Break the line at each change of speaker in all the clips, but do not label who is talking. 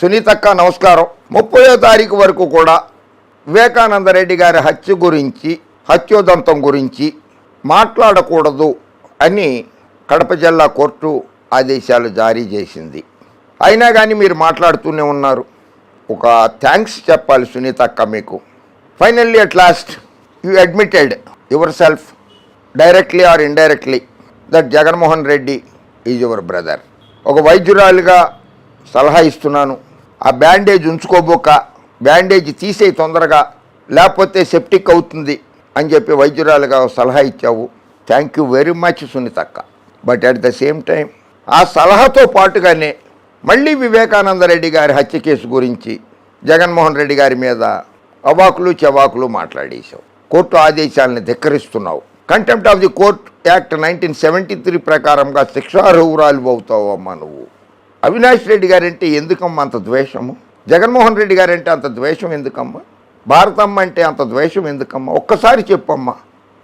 సునీతక్క నమస్కారం. ముప్పయో తారీఖు వరకు కూడా వివేకానంద రెడ్డి గారి హత్య గురించి హత్యోదంతం గురించి మాట్లాడకూడదు అని కడప జిల్లా కోర్టు ఆదేశాలు జారీ చేసింది. అయినా కానీ మీరు మాట్లాడుతూనే ఉన్నారు. ఒక థ్యాంక్స్ చెప్పాలి సునీతక్క మీకు. Finally at last you admitted yourself directly or indirectly that Jaganmohan Reddy is your brother. ఒక వైద్యురాలుగా సలహా ఇస్తున్నాను. ఆ బ్యాండేజ్ ఉంచుకోబోక బ్యాండేజ్ తీసేయి తొందరగా లేకపోతే సెప్టిక్ అవుతుంది అని చెప్పి వైద్యురాలుగా సలహా ఇచ్చావు. Thank you very much సునీతక్క. But at the same time ఆ సలహాతో పాటుగానే మళ్ళీ వివేకానంద రెడ్డి గారి హత్య కేసు గురించి జగన్మోహన్ రెడ్డి గారి మీద అవాకులు చెవాకులు మాట్లాడేశావు. కోర్టు ఆదేశాలను ధిక్కరిస్తున్నావు. Contempt of the court act nineteen seventy three ప్రకారంగా శిక్షార్హురాలు అవుతావు అమ్మా నువ్వు. అవినాష్ రెడ్డి గారంటే ఎందుకమ్మా అంత ద్వేషము? జగన్మోహన్ రెడ్డి గారంటే అంత ద్వేషం ఎందుకమ్మా? భారతమ్మ అంటే అంత ద్వేషం ఎందుకమ్మా? ఒక్కసారి చెప్పమ్మా.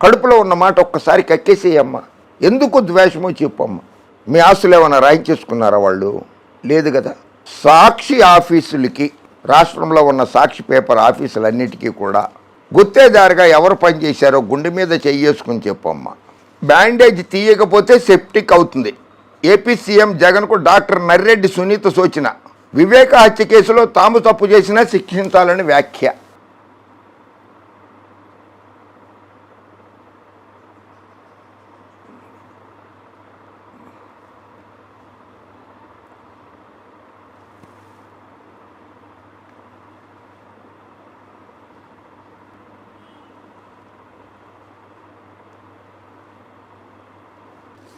కడుపులో ఉన్న మాట ఒక్కసారి కక్కేసేయమ్మా. ఎందుకు ద్వేషమో చెప్పమ్మా. మీ ఆస్తులు ఏమైనా రాయించేసుకున్నారా వాళ్ళు? లేదు కదా. సాక్షి ఆఫీసులకి రాష్ట్రంలో ఉన్న సాక్షి పేపర్ ఆఫీసులన్నిటికీ కూడా గుత్తేదారుగా ఎవరు పనిచేశారో గుండె మీద చెయ్యేసుకుని చెప్పమ్మా. బ్యాండేజ్ తీయకపోతే సెప్టిక్ అవుతుంది. ఏపీ సీఎం జగన్కు డాక్టర్ నర్రెడ్డి సునీత సూచన. వివేక హత్య కేసులో తాము తప్పు చేసినా శిక్షించాలని వ్యాఖ్య.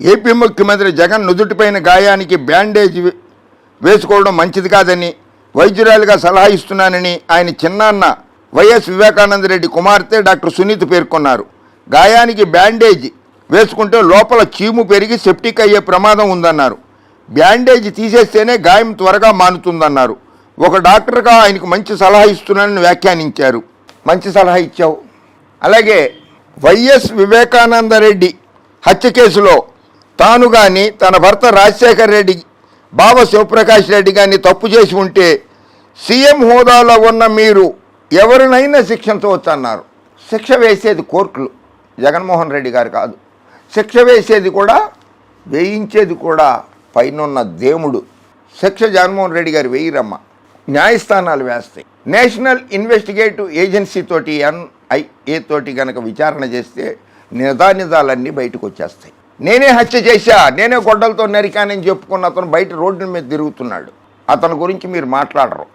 ఏపీ ముఖ్యమంత్రి జగన్ నుదుటిపైన గాయానికి బ్యాండేజ్ వేసుకోవడం మంచిది కాదని వైద్యురాలుగా సలహా ఇస్తున్నానని ఆయన చిన్నాన్న వైఎస్ వివేకానంద రెడ్డి కుమార్తె డాక్టర్ సునీత్ పేర్కొన్నారు. గాయానికి బ్యాండేజ్ వేసుకుంటే లోపల చీము పెరిగి సెప్టిక్ అయ్యే ప్రమాదం ఉందన్నారు. బ్యాండేజ్ తీసేస్తేనే గాయం త్వరగా మానుతుందన్నారు. ఒక డాక్టర్గా ఆయనకు మంచి సలహా ఇస్తున్నానని వ్యాఖ్యానించారు. మంచి సలహా ఇచ్చావు. అలాగే వైఎస్ వివేకానంద రెడ్డి హత్య కేసులో తాను కానీ తన భర్త రాజశేఖర్ రెడ్డి బావ శివప్రకాష్ రెడ్డి కానీ తప్పు చేసి ఉంటే సీఎం హోదాలో ఉన్న మీరు ఎవరినైనా శిక్షించవచ్చు అన్నారు శిక్ష వేసేది కోర్టులు. జగన్మోహన్ రెడ్డి గారు కాదు. శిక్ష వేసేది కూడా వేయించేది కూడా పైనున్న దేవుడు. శిక్ష జగన్మోహన్ రెడ్డి గారు వేయిరమ్మ. న్యాయస్థానాలు వేస్తాయి. నేషనల్ ఇన్వెస్టిగేటివ్ ఏజెన్సీ తోటి ఎన్ఐఏ తోటి కనుక విచారణ చేస్తే నిజానిజాలన్నీ బయటకు వచ్చేస్తాయి. నేనే హత్య చేశా నేనే గొడ్డలతో నరికానని చెప్పుకున్న అతను బయట రోడ్డు మీద తిరుగుతున్నాడు. అతని గురించి మీరు మాట్లాడరు.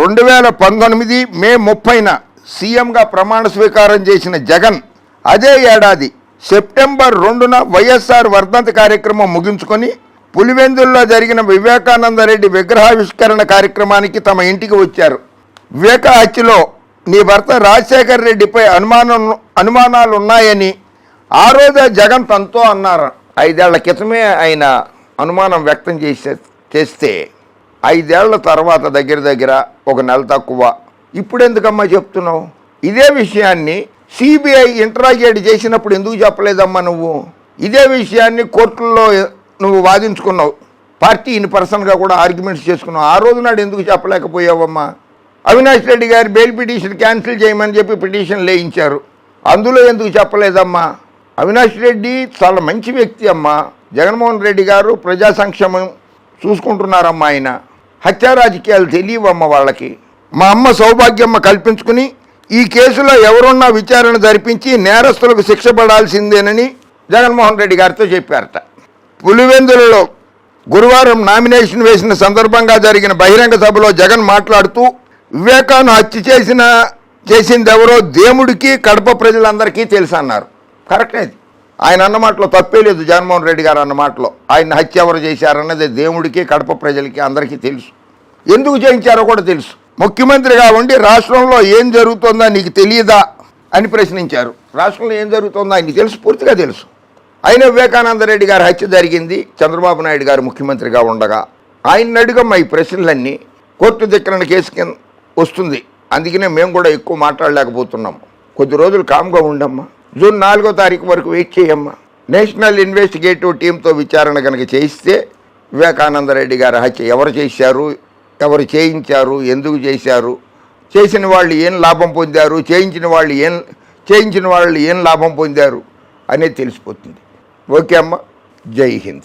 రెండు వేల పంతొమ్మిది మే ముప్పైన సీఎంగా ప్రమాణ స్వీకారం చేసిన జగన్ అదే ఏడాది సెప్టెంబర్ రెండున వైఎస్ఆర్ వర్ధంతి కార్యక్రమం ముగించుకొని పులివెందుల్లో జరిగిన వివేకానంద రెడ్డి విగ్రహావిష్కరణ కార్యక్రమానికి తమ ఇంటికి వచ్చారు. వివేక హత్యలో నీ భర్త రాజశేఖర్ రెడ్డిపై అనుమానం అనుమానాలు ఉన్నాయని ఆ రోజే జగన్ తనతో అన్నారు. ఐదేళ్ళ క్రితమే ఆయన అనుమానం వ్యక్తం చేసే చేస్తే ఐదేళ్ళ తర్వాత దగ్గర దగ్గర ఒక నెల తక్కువ. ఇప్పుడు ఎందుకమ్మా చెప్తున్నావు? ఇదే విషయాన్ని సిబిఐ ఇంటరాగేట్ చేసినప్పుడు ఎందుకు చెప్పలేదమ్మా నువ్వు? ఇదే విషయాన్ని కోర్టుల్లో నువ్వు వాదించుకున్నావు. పార్టీ ఇన్ పర్సన్గా కూడా ఆర్గ్యుమెంట్స్ చేసుకున్నావు. ఆ రోజు నాడు ఎందుకు చెప్పలేకపోయావమ్మా? అవినాష్ రెడ్డి గారి బెయిల్ పిటిషన్ క్యాన్సిల్ చేయమని చెప్పి పిటిషన్ లేయించారు. అందులో ఎందుకు చెప్పలేదమ్మా? అవినాష్ రెడ్డి చాలా మంచి వ్యక్తి అమ్మ. జగన్మోహన్ రెడ్డి గారు ప్రజా సంక్షేమం చూసుకుంటున్నారమ్మా ఆయన. హత్యా రాజకీయాలు తెలియవమ్మ వాళ్ళకి. మా అమ్మ సౌభాగ్యమ్మ కల్పించుకుని ఈ కేసులో ఎవరున్నా విచారణ జరిపించి నేరస్తులకు శిక్ష పడాల్సిందేనని జగన్మోహన్ రెడ్డి గారితో చెప్పారట. పులివెందులలో గురువారం నామినేషన్ వేసిన సందర్భంగా జరిగిన బహిరంగ సభలో జగన్ మాట్లాడుతూ వివేకాను హత్య చేసిన చేసిందెవరో దేవుడికి కడప ప్రజలందరికీ తెలుసన్నారు. అన్నారు కరెక్ట్ అది. ఆయన అన్నమాటలో తప్పే లేదు జగన్మోహన్ రెడ్డి గారు అన్న మాటలో. ఆయన హత్య ఎవరు చేశారన్నది దేవుడికి కడప ప్రజలకి అందరికీ తెలుసు. ఎందుకు చేయించారో కూడా తెలుసు. ముఖ్యమంత్రిగా ఉండి రాష్ట్రంలో ఏం జరుగుతుందో నీకు తెలియదా అని ప్రశ్నించారు. రాష్ట్రంలో ఏం జరుగుతుందో ఆయనకి తెలుసు పూర్తిగా తెలుసు. ఆయన వివేకానంద రెడ్డి గారి హత్య జరిగింది చంద్రబాబు నాయుడు గారు ముఖ్యమంత్రిగా ఉండగా. ఆయన అడుగమ్మ ఈ ప్రశ్నలన్నీ. కోర్టు ధిక్కరణ కేసు కింద వస్తుంది. అందుకనే మేము కూడా ఎక్కువ మాట్లాడలేకపోతున్నాము. కొద్ది రోజులు కామ్గా ఉండమ్మా. జూన్ నాలుగో తారీఖు వరకు వెయిట్ చేయమ్మా. నేషనల్ ఇన్వెస్టిగేటివ్ టీంతో విచారణ కనుక చేయిస్తే వివేకానందరెడ్డి గారి హత్య ఎవరు చేశారు ఎవరు చేయించారు ఎందుకు చేశారు చేసిన వాళ్ళు ఏం లాభం పొందారు చేయించిన వాళ్ళు ఏం చేయించిన వాళ్ళు ఏం లాభం పొందారు అనేది తెలిసిపోతుంది. ఓకే అమ్మ. జై హింద్.